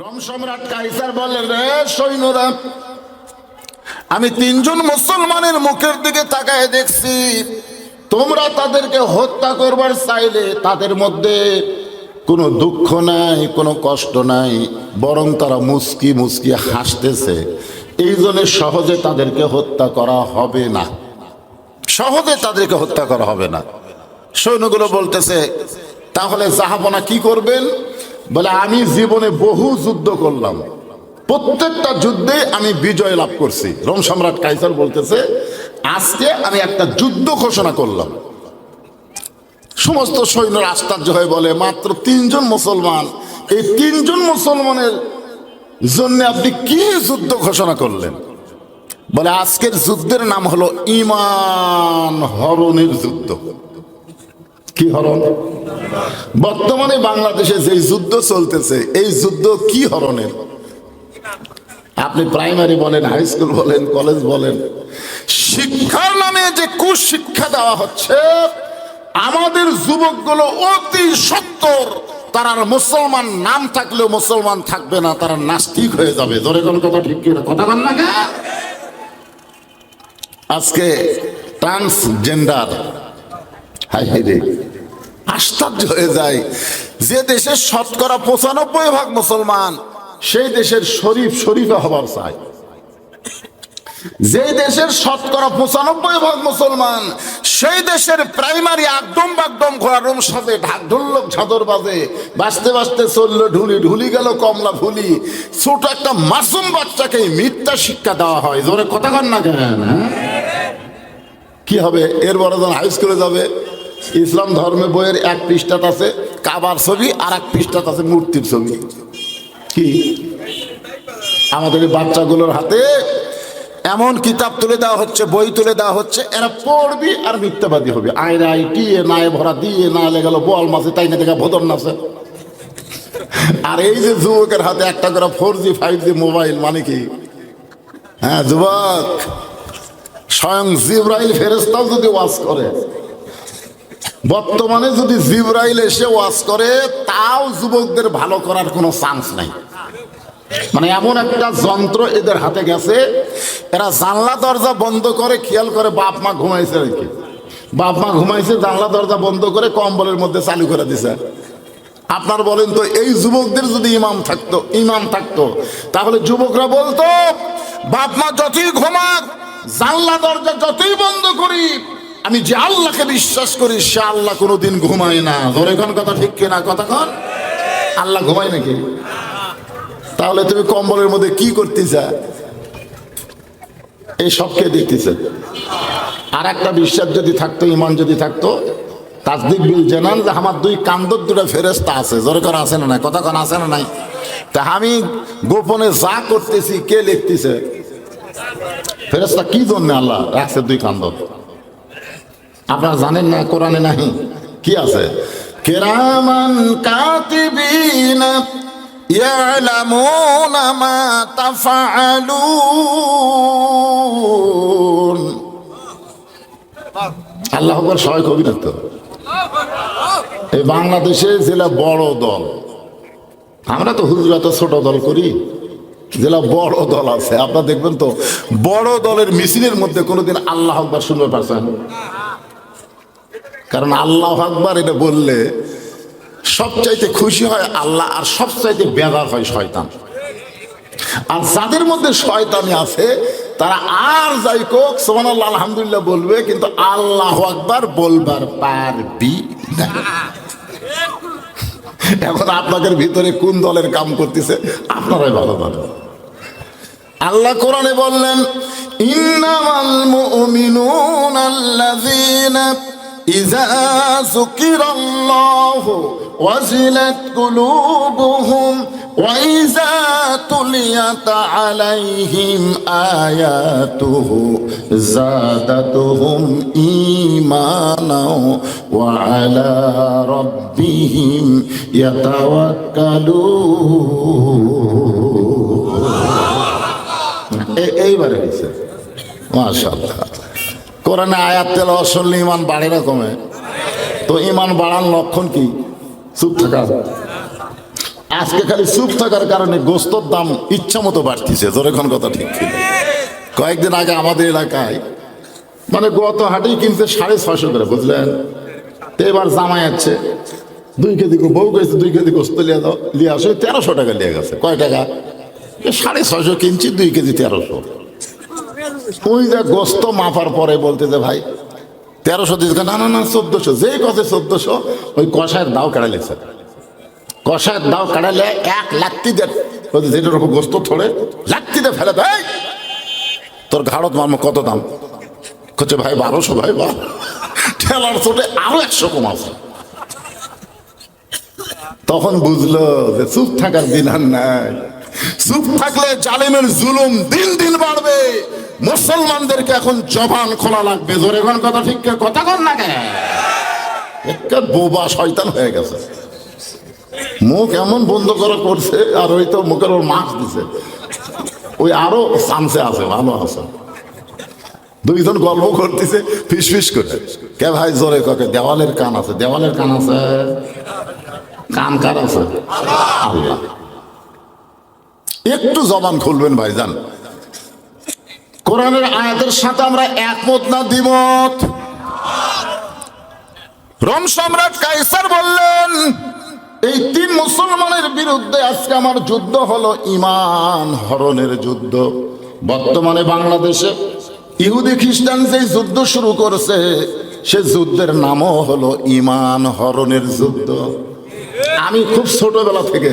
Rome সম্রাট কাইসার বললেন রে সৈন্যরা, আমি তিনজন মুসলমানের মুখের দিকে তাকায় দেখছি। তোমরা তাদেরকে হত্যা করবার চাইলে তাদের মধ্যে কোনো দুঃখ নাই, কোনো কষ্ট নাই, বরং তারা মুস্কি মুস্কি হাসতেছে। এই জন্য সহজে তাদেরকে হত্যা করা হবে না। সহজে তাদেরকে হত্যা করা হবে না। সৈন্যগুলো বলতেছে, তাহলে জাহাপনা কি করবেন? বলে, আমি জীবনে বহু যুদ্ধ করলাম। প্রত্যেকটা যুদ্ধে আমি বিজয় লাভ করছি। রোম সম্রাট কাইসার বলতেছে, আজকে আমি একটা যুদ্ধ ঘোষণা করলাম। সমস্ত সৈন্যরা আশ্চর্য হয়ে বলে, মাত্র তিনজন মুসলমান। এই তিনজন মুসলমানের জন্য আপনি কি যুদ্ধ ঘোষণা করলেন? বলে, আজকের যুদ্ধের নাম হলো ইমান হরণের যুদ্ধ। কি হরণ? বর্তমানে বাংলাদেশে যে যুদ্ধ চলতেছে, এই যুদ্ধ কি হরণের? আপনি প্রাইমারি বলেন হাই স্কুল বলেন কলেজ বলেন। শিক্ষার নামে যে কুশিক্ষা দেওয়া হচ্ছে, আমাদের যুবকগুলো অতি সত্তর তারা মুসলমান নাম থাকলেও মুসলমান থাকবে না, তারা নাস্তিক হয়ে যাবে। ধরে কোন কথা ঠিক কথা বল না আজকে ট্রান্সজেন্ডার হাই হাই রে। আশ্চর্য হয়ে যায় যে দেশের শতকরা পঁচানব্বই ভাগ মুসলমান সেই দেশের শরীফ শরীফে হবার চাই যে দেশের শতকরা পঁচানব্বই ভাগ মুসলমান সেই দেশের প্রাইমারি একদম বাকদম ঘোড়ারুম সাথে ঢাক ঢুল্লক ঝাদর বাজে। বাঁচতে বাঁচতে চলল ঢুলি ঢুলি গেল কমলা ফুলি। ছোট একটা মাসুম বাচ্চাকে মিথ্যা শিক্ষা দেওয়া হয়। জোরে কথা কন না কেন? হ্যাঁ? কি হবে? এর বড় হাই স্কুলে যাবে ইসলাম ধর্মে বইয়ের এক পৃষ্ঠাত আছে, কাবার ছবি, আর এক পৃষ্ঠাত আছে মূর্তির ছবি। কি? আমাদের বাচ্চাগুলোর হাতে এমন কিতাব তুলে দেওয়া হচ্ছে, বই তুলে দেওয়া হচ্ছে, এরা পড়বি আর মিথ্যাবাদী হবে। আয়রা আই টিয়ে নায়ে ভরা দিয়ে না লেগেল, বল মাসে তাই না দেখা ভদর নাচে। আর এই যে যুবকের হাতে একটা করে four G five G mobile মানে কি? হ্যাঁ যুবক। স্বয়ং জিব্রাইল ফেরেস্তাও যদি ওয়াজ করে বর্তমানে যদি জিব্রাইল এসে ওয়াজ করে, তাও যুবকদের ভালো করার কোনো চান্স নাই। মানে এমন একটা যন্ত্র এদের হাতে গেছে, এরা জানলা দরজা বন্ধ করে খেয়াল করে বাপ মা ঘুমাইছে আর কি। বাপ মা ঘুমাইছে, জানলা দরজা বন্ধ করে কম্বলের মধ্যে চালু করে দিছে। আপনার বলেন তো, এই যুবকদের যদি ইমাম থাকতো ইমাম থাকতো, তাহলে যুবকরা বলতো, বাপ মা যতই ঘুমাক, জানলা দরজা যতই বন্ধ করি আমি যে আল্লাহকে বিশ্বাস করি, সে আল্লাহ কোনোদিন ঘুমায় না। ধরে কোন কথা ঠিক কিনা? কথা কন? আল্লাহ ঘুমায় নাকি? তাহলে তুমি কম্বলের মধ্যে কি করতেছা? এই সবকে দেখতেছে। আর একটা বিশ্বাস যদি থাকতো ইমান যদি থাকতো, তাসদিক বিল জানান যে আমার দুই কান্দর দুটো ফেরেস্তা আছে। জোরে করে আছে না নাই? কথা কোন আছে না নাই? তা আমি গোপনে যা করতেছি, কে লিখতেছে? ফেরেস্তা কি জন্য আল্লাহ রাখছে দুই কান্দর? আপনারা জানেন না কোরআনে নাই কি আছে কেরামান কাতিবিন يعلمون ما تفعلون আল্লাহ আকবর সবাই কবি না তো এই বাংলাদেশে জেলা বড় দল আমরা তো হুজুরা তো ছোট দল করি জেলা বড় দল আছে আপনারা দেখবেন তো বড় দলের মিছিলের মধ্যে কোনোদিন আল্লাহ আকবর শুনতে পারছেন কারণ আল্লাহ আকবর এটা বললে সবচাইতে খুশি হয় আল্লাহ আর সবচাইতে বেদার হয় শয়তান। আর যাদের মধ্যে শয়তানি আছে, তারা আর যাই কোক সোমান আলহামদুলিল্লাহ বলবে, কিন্তু আল্লাহ আকবার বলবার পারবি না। এখন আপনাদের ভিতরে কোন দলের কাম করতেছে, আপনারাই ভালো ভালো আল্লাহ কোরআনে বললেন, ইন্নামাল মুমিনুন আল্লাযীনা إذا ذكر الله وزلت قلوبهم وإذا تليت عليهم آياته زادتهم إيمانا وعلى ربهم يتوكلون أي أي بركة ما شاء الله কোরআনে আয়াত তেল অসল্লি ইমান বাড়ে না কমে তো ইমান বাড়ার লক্ষণ কি? চুপ থাকা। আজকে খালি চুপ থাকার কারণে গোস্তর দাম ইচ্ছা মতো বাড়তিছে এখন কথা ঠিক কয়েকদিন আগে আমাদের এলাকায় মানে গত হাটেই কিনছে সাড়ে ছয়শো করে, বুঝলেন? তো এবার জামাই আছে, দুই কেজি বউ গেছে দুই কেজি গোস্ত লিয়ে দাও, লিয়ে আসো, তেরোশো টাকা লিয়ে গেছে। কয় টাকা? সাড়ে ছয়শো কিনছি, দুই কেজি তেরোশো। ওই যে গোস্ত মাপার পরে বলতে যে ভাই, তেরোশো দিচ্ছে না না না, চোদ্দশো যেই কথা চোদ্দশো, ওই কষায়ের দাও কেড়ে লেগছে কষায়ের দাও কাটালে এক লাত্তি দে। যেটার উপর গোস্ত থোড়ে দিয়ে ফেলে দেয় তোর ঘাড়ত কত দাম? করছে ভাই, বারোশো, ভাই বা ঠেলার চোটে আরও একশো কম আছে। তখন বুঝলো যে চুপ থাকার দিন আর নাই। চুপ থাকলে জালিমের জুলুম দিন দিন বাড়বে। মুসলমানদেরকে এখন জবান খোলা লাগবে। জোরে এখন কথা, ঠিক? কথা কর না কেন বোবা শয়তান হয়ে গেছে। মুখ এমন বন্ধ করা করছে, আর ওই তো মুখের ওর মাস্ক দিছে। ওই আরও চান্সে আছে, ভালো আছে। দুইজন গল্প করতেছে, ফিস ফিস করে। কে ভাই, জোরে কাকে? দেওয়ালের কান আছে, দেওয়ালের কান আছে। কান কার আছে? আল্লাহ। একটু জবান খুলবেন ভাইজান। কোরআনের আয়াতের সাথে আমরা একমত না দ্বিমত? রোম সম্রাট কাইসার বললেন, এই তিন মুসলমানের বিরুদ্ধে আজকে আমার যুদ্ধ হলো ইমান হরণের যুদ্ধ। বর্তমানে বাংলাদেশে ইহুদি খ্রিস্টান যে যুদ্ধ শুরু করেছে, সে যুদ্ধের নামও হলো ইমান হরণের যুদ্ধ। আমি খুব ছোটবেলা থেকে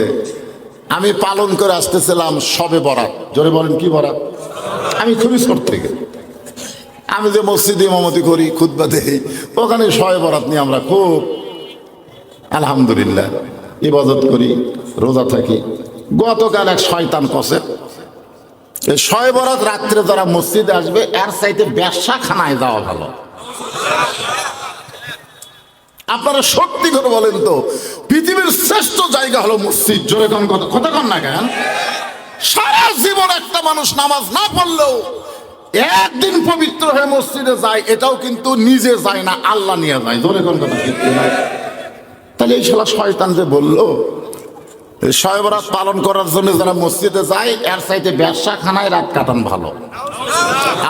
আমি পালন করে আসতেছিলাম সবে বরাত। জোরে বলেন, কি বরাত? আমি খুবই ছোট থেকে। আমি যে মসজিদে ইমামতি করি খুদ্া দেই, ওখানে শয়ে বরাত নিয়ে আমরা খুব আলহামদুলিল্লাহ ইবাদত করি, রোজা থাকি। গতকাল এক শয়তান কষে এই শয়ে বরাত রাত্রে যারা মসজিদে আসবে, এর চাইতে ব্যবসা খানায় যাওয়া ভালো। আপনারা সত্যি করে বলেন তো, পৃথিবীর শ্রেষ্ঠ জায়গা হলো মসজিদ। জোরে কোন কথা কথা কন না কেন? সারা জীবন একটা মানুষ নামাজ না পড়লেও একদিন পবিত্র হয়ে মসজিদে যায়, এটাও কিন্তু নিজে যায় না, আল্লাহ নিয়ে যায়। জোরে কোন কথা? তাহলে এই শালা শয়তান যে বলল শয়বরাত পালন করার জন্য যারা মসজিদে যায়, এর চাইতে ব্যবসা খানায় রাত কাটান ভালো।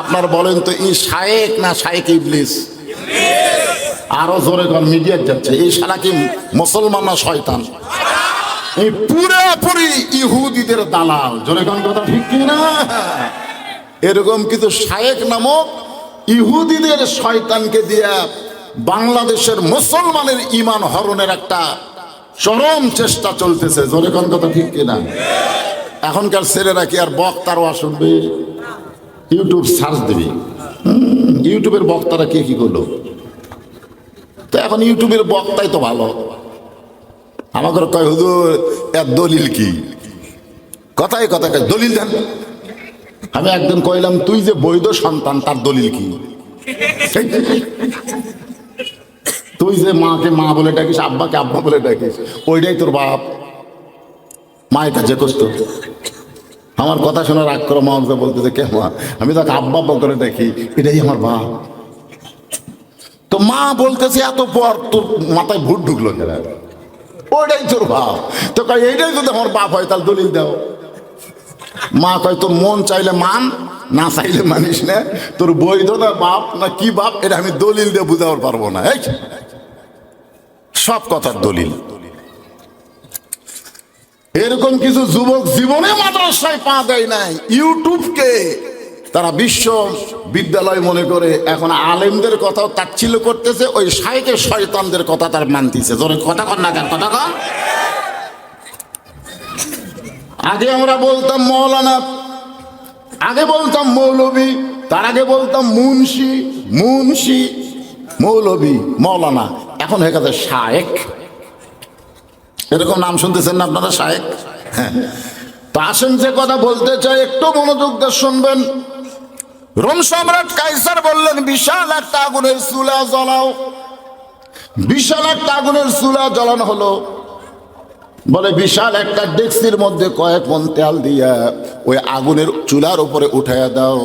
আপনার বলেন তো, ই শায়েক না শায়েক ইবলিস? আরও জোরে মিডিয়ার যাচ্ছে, এই শালা কি মুসলমান না শয়তান? এই পুরোপুরি ইহুদিদের দালাল। কোন কথা ঠিক কি না? এরকম কিছু শায়েক নামক ইহুদিদের শয়তানকে দিয়া বাংলাদেশের মুসলমানের ইমান হরণের একটা চরম চেষ্টা চলতেছে। কোন কথা ঠিক কিনা এখনকার ছেলেরা কি আর বক্তারও শুনবে ইউটিউব সার্চ দিবি। ইউটিউবের বক্তারা কে কি করল? তো এখন ইউটিউবের বক্তাই তো ভালো। আমাকে কয়, হুজুর, এর দলিল কি? কথাই কথা দলিল দেন। আমি একদিন কইলাম, তুই যে বৈধ সন্তান, তার দলিল কি? তুই যে মাকে মা বলে ডাকিস, আব্বাকে আব্বা বলে ডাকিস, ওইটাই তোর বাপ। মায়ের কাছে কষ্ট। আমার কথা শোনার রাগ করে মা আমাকে বলতেছে, কে মা? আমি তাকে আব্বা আব্বা করে ডাকি, এটাই আমার বাপ। তো মা বলতেছে, এত পর তোর মাথায় ভুট ঢুকলো কেন? ওইটাই তোর বাপ তো কয়, এইটাই যদি আমার বাপ হয়, তাহলে দলিল দাও। মা কয়, তোর মন চাইলে মান, না চাইলে মানিস না। তোর বৈধ না বাপ না কি বাপ, এটা আমি দলিল দিয়ে বুঝাবার পারব না। এই সব কথার দলিল। এরকম কিছু যুবক জীবনে মাদ্রাসায় পা দেয় নাই। ইউটিউবকে তারা বিশ্ব বিদ্যালয় মনে করে এখন আলেমদের কথাও তাচ্ছিল্য করতেছে, ওই সাইকে শয়তানদের কথা তার মানতেছে। ধরে কথা কন না কেন, কথা কন। আগে আমরা বলতাম মৌলানা, আগে বলতাম মৌলবী, তার আগে বলতাম মুন্সি মুন্সি, মৌলবী, মৌলানা। এখন হয়ে গেছে শায়েক। এরকম নাম শুনতেছেন না আপনারা, শায়েক? হ্যাঁ। তো আসেন যে কথা বলতে চাই, একটু মনোযোগ দিয়ে শুনবেন। রোম সম্রাট কাইসার বললেন, বিশাল একটা আগুনের চুলা জ্বলাও। বিশাল একটা আগুনের চুলা জ্বলানো হলো। বলে, বিশাল একটা ডেক্সির মধ্যে কয়েক মন তেল দিয়া ওই আগুনের চুলার উপরে উঠাইয়া দাও।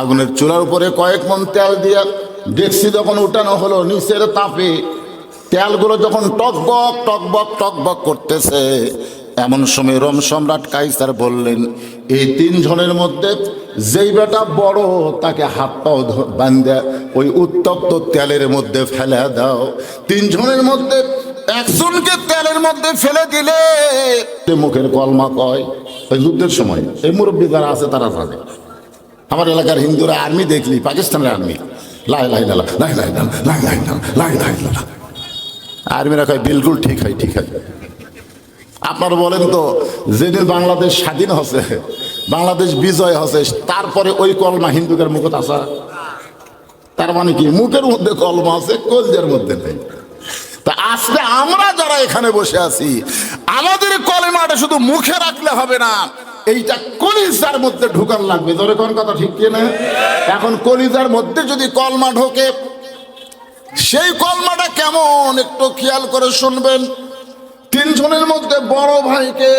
আগুনের চুলার উপরে কয়েক মন তেল দিয়া ডেক্সি যখন উঠানো হলো নিচের তাপে, তেলগুলো যখন টকবক টকবক টকবক করতেছে, এমন সময় রোম সম্রাট কাইসার বললেন এই তিনজনের মধ্যে যেই বেটা বড়, তাকে হাত পাও বান্ধে, ওই উত্তপ্ত তেলের মধ্যে ফেলে দাও। তিনজনের মধ্যে একজনকে তেলের মধ্যে ফেলে দিলে মুখের কলমা কয়। ওই যুদ্ধের সময় এই মুরব্বী যারা আছে, তারা জানে। আমার এলাকার হিন্দুরা আর্মি দেখলি, পাকিস্তানের আর্মি লাই লাই লালা লাই লাই লালা লাই লাই লাই লাই লালা আর্মিরা কয়, বিলকুল ঠিক হয়, ঠিক আছে আপনারা বলেন তো, যেদিন বাংলাদেশ স্বাধীন হচ্ছে, বাংলাদেশ বিজয় হচ্ছে, তারপরে ওই কলমা হিন্দুদের মুখত আসা তার মানে কি, মুখের মধ্যে কলমা আছে, কলজের মধ্যে নেই। তা আজকে আমরা যারা এখানে বসে আছি, আমাদের কলেমাটা শুধু মুখে রাখলে হবে না, এইটা কলিজার মধ্যে ঢুকান লাগবে। ধরে কোন কথা ঠিক কি না এখন কলিজার মধ্যে যদি কলমা ঢোকে, সেই কলমাটা কেমন, একটু খেয়াল করে শুনবেন। তিনজনের মধ্যে বড় ভাইকে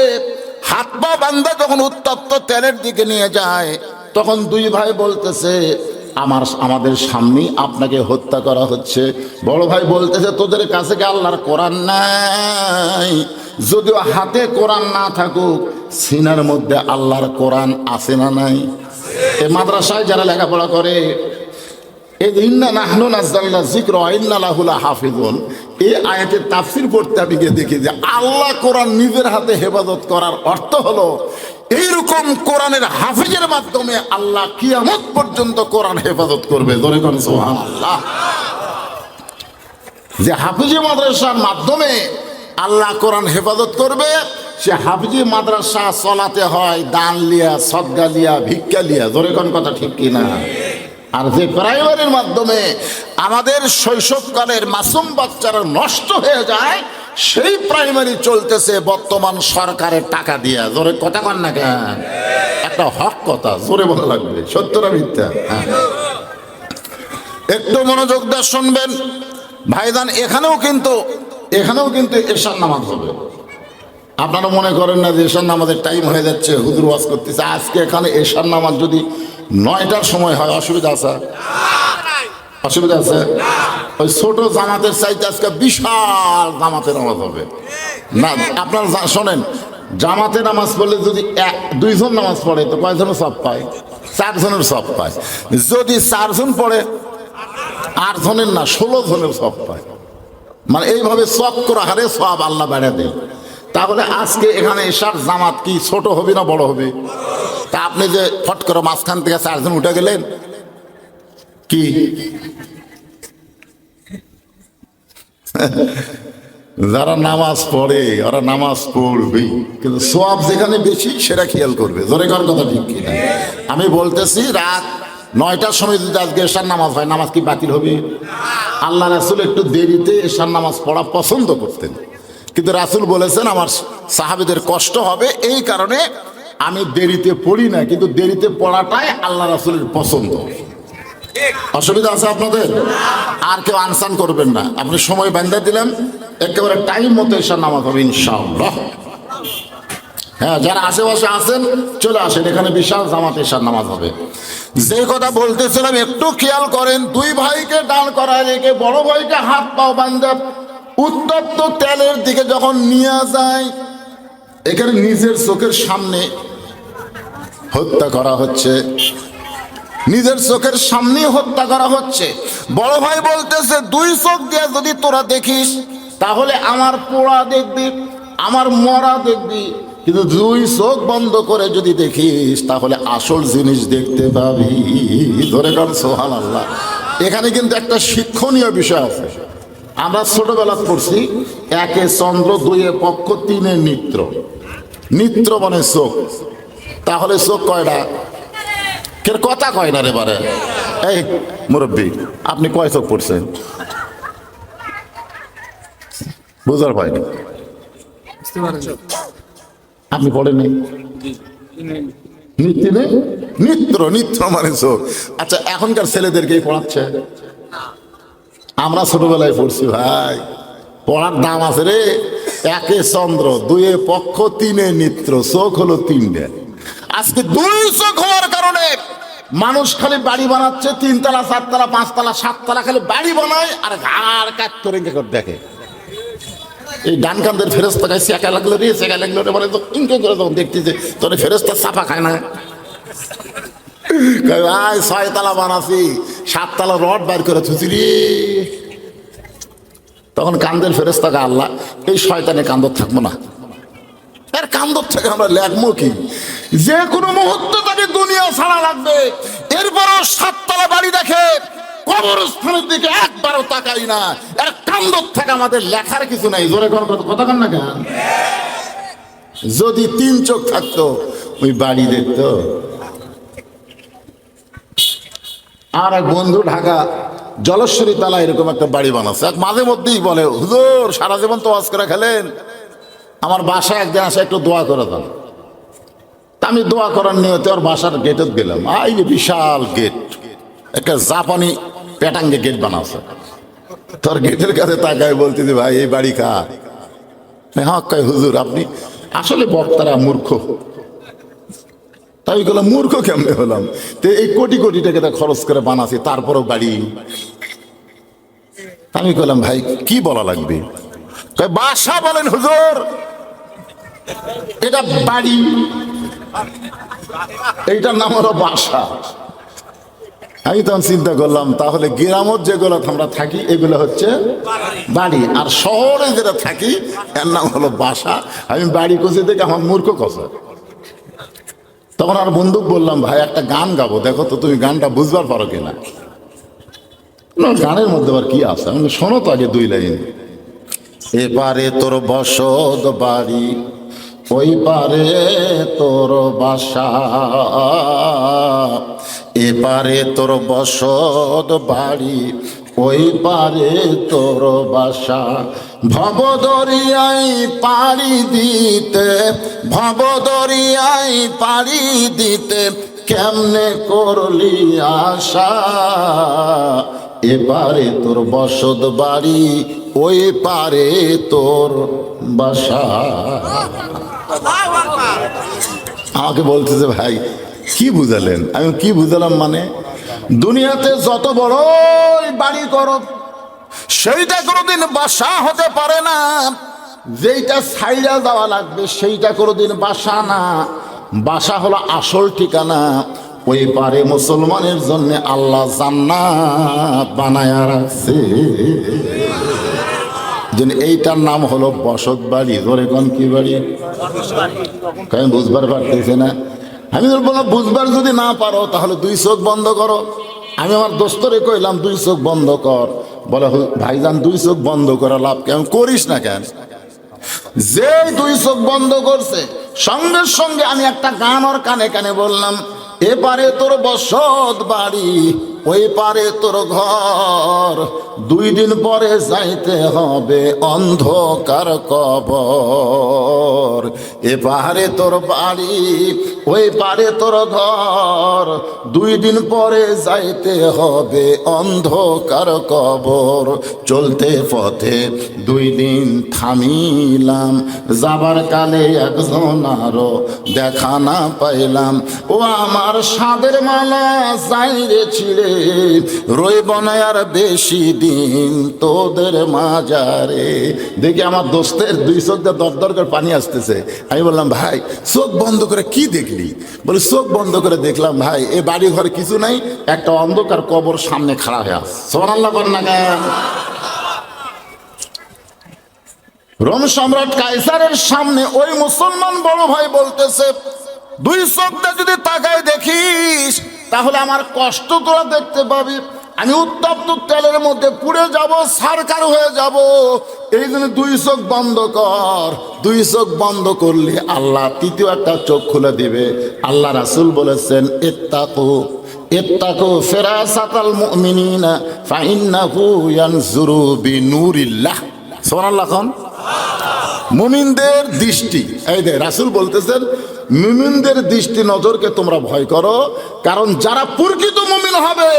হাত পা বান্ধা যখন উত্তপ্ত তেলের দিকে নিয়ে যায়, তখন দুই ভাই বলতেছে, আমার, আমাদের সামনেই আপনাকে হত্যা করা হচ্ছে। বড় ভাই বলতেছে, তোদের কাছে কি আল্লাহর কোরআন নাই? যদিও হাতে কোরআন না থাকুক, সিনার মধ্যে আল্লাহর কোরআন আছে না নাই? এ মাদ্রাসায় যারা লেখাপড়া করে আল্লাহ নিজের হাতে হেফাজত করার অর্থ হলো, এইরকম হাফিজের মাধ্যমে আল্লাহ পর্যন্ত কোরআন হেফাজত করবে। সুবহানাল্লাহ। যে হাফিজি মাদ্রাসার মাধ্যমে আল্লাহ কোরআন হেফাজত করবে, সে হাফিজি মাদ্রাসা চলাতে হয়, দান লিয়া সদ্গা লিয়া, ভিক্ষা লিয়া। ধরে কথা ঠিক কিনা? আর যে প্রাইমারির মাধ্যমে আমাদের শৈশবকালের মাসুম বাচ্চারা নষ্ট হয়ে যায়, সেই প্রাইমারি চলতেছে, বর্তমান সরকারের টাকা দিয়া। জোরে কথা কন না কেন? একটা হক কথা, জোরে বলা লাগবে। সত্যরা মিথ্যা? হ্যাঁ। একটু মনোযোগ দিয়ে শুনবেন। ভাইদান এখানেও কিন্তু এখানেও কিন্তু এশার নামাজ হবে। আপনারা মনে করেন না যে এশার নামাজের টাইম হয়ে যাচ্ছে, হুজুর ওয়াজ করতেছে। আজকে এখানে এশার নামাজ যদি নয়টার সময় হয়, অসুবিধা আছে? অসুবিধা আছে? ওই ছোট জামাতের চাইতে আজকে বিশাল জামাতের নামাজ হবে। না, আপনারা শোনেন, জামাতে নামাজ পড়লে যদি এক দুইজন নামাজ পড়ে, তো কয়জনের সব পায়? চারজনের সব পায়। যদি চারজন পড়ে আট জনের না ষোলো জনের সব পায়। মানে এইভাবে চক্র হারে সব আল্লাহ বেড়ে দেয় তাহলে আজকে এখানে এসার জামাত কি ছোট হবে না বড় হবে? তা আপনি যে ফট করে মাঝখান থেকে চারজন উঠে গেলেন, কি? যারা নামাজ পড়ে, ওরা নামাজ পড়বে, কিন্তু সব যেখানে বেশি, সেটা খেয়াল করবে। জোরে করার কথা ঠিক কিনা? আমি বলতেছি, রাত নয়টার সময় যদি আজকে এশার নামাজ হয়, নামাজ কি বাতিল হবে? আল্লাহ রাসুল একটু দেরিতে এসার নামাজ পড়া পছন্দ করতেন। কিন্তু রাসুল বলেছেন, আমার সাহাবিদের কষ্ট হবে এই কারণে আমি দেরিতে পড়ি না, কিন্তু দেরিতে পড়াটাই আল্লাহ রাসুলের পছন্দ। অসুবিধা আছে আপনাদের? আর কেউ আনসান করবেন না। আপনি সময় বান্ধা দিলেন, একেবারে টাইম মতো এসে নামাজ হবে, ইনশাআল্লাহ। হ্যাঁ যারা আশেপাশে আছেন, চলে আসেন, এখানে বিশাল জামাত এসার নামাজ হবে। যে কথা বলতেছিলাম, একটু খেয়াল করেন, দুই ভাইকে ডান করা রেখে, বড় ভাইকে হাত পাও বান্ধব উত্তপ্ত তেলের দিকে যখন নিয়ে যায়, এখানে নিজের চোখের সামনে হত্যা করা হচ্ছে। নিজের চোখের সামনে হত্যা করা হচ্ছে। বড় ভাই বলতেছে, দুই চোখ দিয়ে যদি তোরা দেখিস, তাহলে আমার পোড়া দেখবি, আমার মরা দেখবি। কিন্তু দুই চোখ বন্ধ করে যদি দেখিস, তাহলে আসল জিনিস দেখতে পাবি। ধরে কারণ সোহান আল্লাহ এখানে কিন্তু একটা শিক্ষণীয় বিষয় আছে। আমরা ছোটবেলা পড়ছি একে চন্দ্র দুইয়ে পক্ষ তিনে নিত্র। নিত্র মানে চোখ। তাহলে চোখ কয়টা কের কথা কয় না রে বারে? এই মুরব্বী আপনি কয় চোখ পড়ছেন? বুঝার পাইনি আপনি পড়েননি নিত্য নিত্র নিত্র মানে চোখ। আচ্ছা এখনকার ছেলেদেরকেই পড়াচ্ছে? আমরা ছোটবেলায় পড়ছি ভাই। পড়ার দাম আছে রে। একে চন্দ্র, দুয়ে পক্ষ, তিনে নিত্র, চোখ হলো তিনটে। আজকে দুই চোখ হওয়ার কারণে মানুষ খালি বাড়ি বানাচ্ছে, তিনতলা, চারতলা, পাঁচতলা, সাততলা খালি বাড়ি বানায় আর ঘাড় কাট করে দেখে। এই ডান কান্দের ফেরস্তা গায়ে চেকা লাগল রে চেকা লাগল রে, বলে তো করে তখন দেখতেছে, তোর ফেরস্তা চাপা খায় না। আয়, ছয়তলা বানাছি। সাততলা রড বাইর করে রে। তখন কান্দের ফেরস্তাকে আল্লাহ, এই শয়তানে কান্দর থাকব না। এর কান্দর থেকে আমরা লেখবো কি? যে কোনো মুহূর্তে তাকে দুনিয়া ছাড়া লাগবে। এরপরও সাততলা বাড়ি দেখে কবরস্থানের দিকে একবারও তাকাই না। এর কান্দর থেকে আমাদের লেখার কিছু নাই। জোরে কোন কথা কন না কেন? যদি তিন চোখ থাকতো, ওই বাড়ি দেখতো। আর এক বন্ধু ঢাকা, জলেশ্বরী তালা এরকম একটা বাড়ি বানাচ্ছে। এক মাঝে মধ্যেই বলে, হুজুর, সারা জীবন তো ওয়াজ করে খেলেন। আমার বাসায় একদিন আসে একটু দোয়া করে দেন। তা আমি দোয়া করার নিয়তে ওর বাসার গেটে গেলাম। আই যে বিশাল গেট একটা জাপানি প্যাটাঙ্গে গেট বানাচ্ছে। তোর গেটের কাছে তাকায় বলতেছি, ভাই, এই বাড়ি কার? হ্যাঁ হুজুর, আপনি আসলে বক্তারা মূর্খ। তাই গেলাম মূর্খ কেমনে হলাম? তো এই কোটি কোটি টাকা খরচ করে বানাছি, তারপরও বাড়ি আমি বললাম ভাই, কি বলা লাগবে? বাসা বলেন হুজুর, এটা বাড়ি। এইটার নাম হলো বাসা। আমি তখন চিন্তা করলাম, তাহলে গ্রামত যেগুলো আমরা থাকি, এগুলো হচ্ছে বাড়ি। আর শহরে যেটা থাকি, এর নাম হলো বাসা। আমি বাড়ি কষে দেখে আমার মূর্খ কষা তখন আর বন্দুক বললাম, ভাই, একটা গান গাবো, দেখো তো তুমি গানটা বুঝবার পারো কিনা? গানের মধ্যে আবার কি আছে? আমি শোনো তো আগে দুই লাইন। এপারে তোর বসত বাড়ি ওই পারে তোর বাসা এপারে তোর বসত বাড়ি ওই পারে তোর বাসা। ভবদরিয়াই পাড়ি দিতে ভবদরিয়াই পাড়ি দিতে কেমনে করলি আশা? এপারে তোর বসত বাড়ি, ওই পারে তোর বাসা। আমাকে বলতেছে, ভাই, কি বুঝালেন? আমি কি বুঝালাম মানে? দুনিয়াতে যত বড় বাড়ি করো সেইটা কোনোদিন বাসা হতে পারে না। যেইটা ছাইড়া দেওয়া লাগবে সেইটা কোনোদিন বাসা না। বাসা হলো আসল ঠিকানা। ওই পারে মুসলমানের জন্য আল্লাহ জান্নাত বানায়া রাখছে। এইটার নাম হলো বসত বাড়ি ধরে কোন কি বাড়ি? বুঝবার পারতেছি না। আমি বললাম বুঝবার যদি না পারো, তাহলে দুই চোখ বন্ধ করো। আমি আমার দোস্তরে কইলাম, দুই চোখ বন্ধ কর। বলে "হু- ভাইজান, দুই চোখ বন্ধ করা লাভ কেন করিস না কেন? যে দুই চোখ বন্ধ করছে, সঙ্গে সঙ্গে আমি একটা গান ওর কানে কানে বললাম এবারে তোর বসত বাড়ি ওই পারে তোর ঘর। দুই দিন পরে যাইতে হবে অন্ধকার কবর। এপারে তোর বাড়ি, ওই পারে তোর ঘর। দুই দিন পরে যাইতে হবে অন্ধকার কবর। চলতে পথে দুই দিন থামিলাম। যাবার কালে একজন আরও দেখা না পাইলাম। ও আমার সাদের মালা চাইরে ছিঁড়ে রইব না আর বেশি দিন তোদের মাজারে। দেখি আমার দোস্তের দুই চোখ দিয়ে দর করে পানি আসতেছে। আমি বললাম, ভাই, চোখ বন্ধ করে কি দেখলি? বলে, চোখ বন্ধ করে দেখলাম, ভাই, এ বাড়ি ঘরে কিছু নাই, একটা অন্ধকার কবর সামনে খাড়া হয়ে আস সোমান আল্লাহ কর না কেন? রোম সম্রাট কাইসারের সামনে ওই মুসলমান বড় ভাই বলতেছে, দুই চোখ দিয়ে যদি তাকায় দেখিস তাহলে আমার কষ্ট তোরা দেখতে পাবি। আমি উত্তপ্ত তেলের মধ্যে পুড়ে যাব, সারকার হয়ে যাব। এই জন্য দুই চোখ বন্ধ কর। দুই চোখ বন্ধ করলে আল্লাহ তৃতীয় একটা চোখ খুলে দিবে। আল্লাহ রাসুল বলেছেন এত্তাকু এত্তাকু ফেরাসাতাল মুমিনিনা, ফাইন্নাহু ইয়ানজুরু বিনুরিল্লাহ। সুবহানাল্লাহ কোন। মুমিনদের দৃষ্টি, এই দে রাসুল বলতেছেন মুমিনদের দৃষ্টি নজরকে তোমরা ভয় করো। কারণ যারা প্রকৃত মুমিন হবে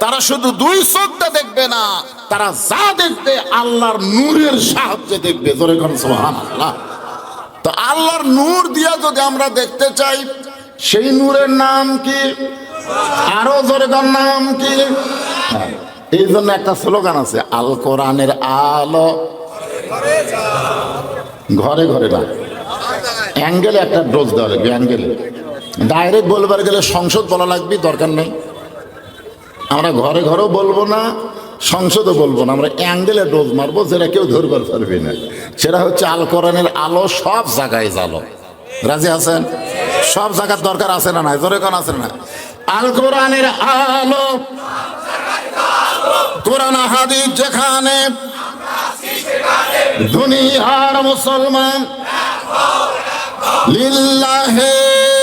তারা শুধু দুই চোখটা দেখবে না তারা যা দেখবে আল্লাহর নূরের সাহায্যে দেখবে। জোরে সুবহানাল্লাহ। তো আল্লাহর নূর দিয়া যদি আমরা দেখতে চাই সেই নূরের নাম কি? আরও জোরে নাম কি? হ্যাঁ, এই জন্য একটা স্লোগান আছে আল কোরআনের আলো। ঘরে ঘরে না অ্যাঙ্গেলে একটা ডোজ দেওয়া লাগবে, অ্যাঙ্গেলে। ডাইরেক্ট বলবার গেলে সংসদ বলা লাগবে, দরকার নেই। আমরা ঘরে ঘরেও বলব না, সংসদও বলব না। আমরা অ্যাঙ্গেলে ডোজ মারবো, যেটা কেউ ধরবার পারবে না। সেটা হচ্ছে আল কোরআনের আলো, সব জায়গায় জালো রাজি আছেন? সব জায়গার দরকার আছে না নাই? জোরে কোন আছে না আল কোরআনের আলো, কোরআন হাদিস যেখানে দুনিয়ার মুসলমান লিল্লাহে